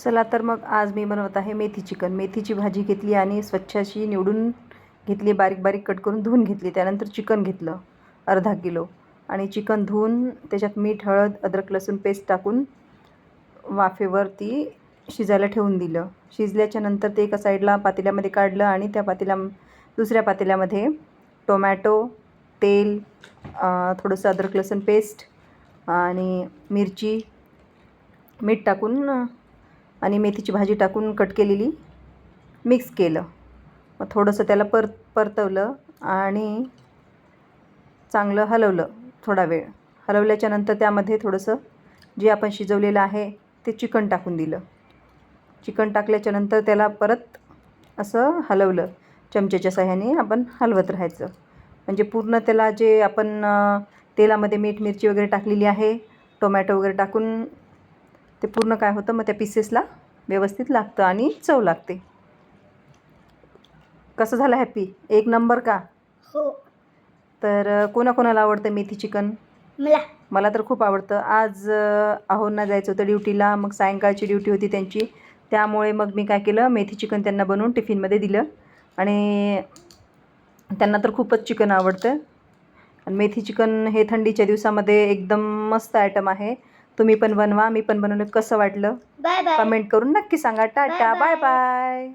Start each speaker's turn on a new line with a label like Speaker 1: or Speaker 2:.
Speaker 1: चला तर मग आज मी बनवत आहे मेथी चिकन. मेथीची भाजी घेतली आणि स्वच्छ अशी निवडून घेतली बारीक बारीक कट करून धुवून घेतली. त्यानंतर चिकन घेतलं अर्धा किलो. आणि चिकन धुवून त्याच्यात मीठ हळद अद्रक लसूण पेस्ट टाकून वाफेवर ती शिजायला ठेवून दिलं. शिजल्याच्या नंतर ते एका साईडला पातेल्यामध्ये काढलं आणि त्या पातेल्या दुसऱ्या पातेल्यामध्ये टोमॅटो तेल थोडंसं अद्रक लसूण पेस्ट आणि मिरची मीठ टाकून आणि मेथीची भाजी टाकून कट केलेली मिक्स केलं. मग थोडंसं त्याला पर परतवलं आणि चांगलं हलवलं थोडा वेळ. हलवल्याच्या नंतर त्यामध्ये थोडंसं जे आपण शिजवलेलं आहे ते चिकन टाकून दिलं. चिकन टाकल्याच्या नंतर त्याला परत असं हलवलं. चमच्याच्या साह्याने आपण हलवत राहायचं. म्हणजे पूर्ण त्याला जे आपण तेलामध्ये मीठ मिरची वगैरे टाकलेली आहे टोमॅटो वगैरे टाकून ते पूर्ण काय होतं मग त्या पीसेसला व्यवस्थित लागतं आणि चव लागते. कसं झालं हॅपी एक नंबर का?
Speaker 2: हो.
Speaker 1: तर कोणाकोणाला आवडतं मेथी चिकन?
Speaker 2: मला.
Speaker 1: मला तर खूप आवडतं. आज अं, आहोंना जायचं होतं ड्युटीला मग सायंकाळची ड्युटी होती त्यांची. त्यामुळे मग मी काय केलं मेथी चिकन त्यांना बनवून टिफिनमध्ये दिलं. आणि त्यांना तर खूपच चिकन आवडतं. आणि मेथी चिकन हे थंडीच्या दिवसामध्ये एकदम मस्त आयटम आहे. तुम्ही पण बनवा मी पण बनवलं. कसं वाटलं?
Speaker 2: Bye bye.
Speaker 1: कमेंट करून नक्की सांगा. Tata bye. बाय.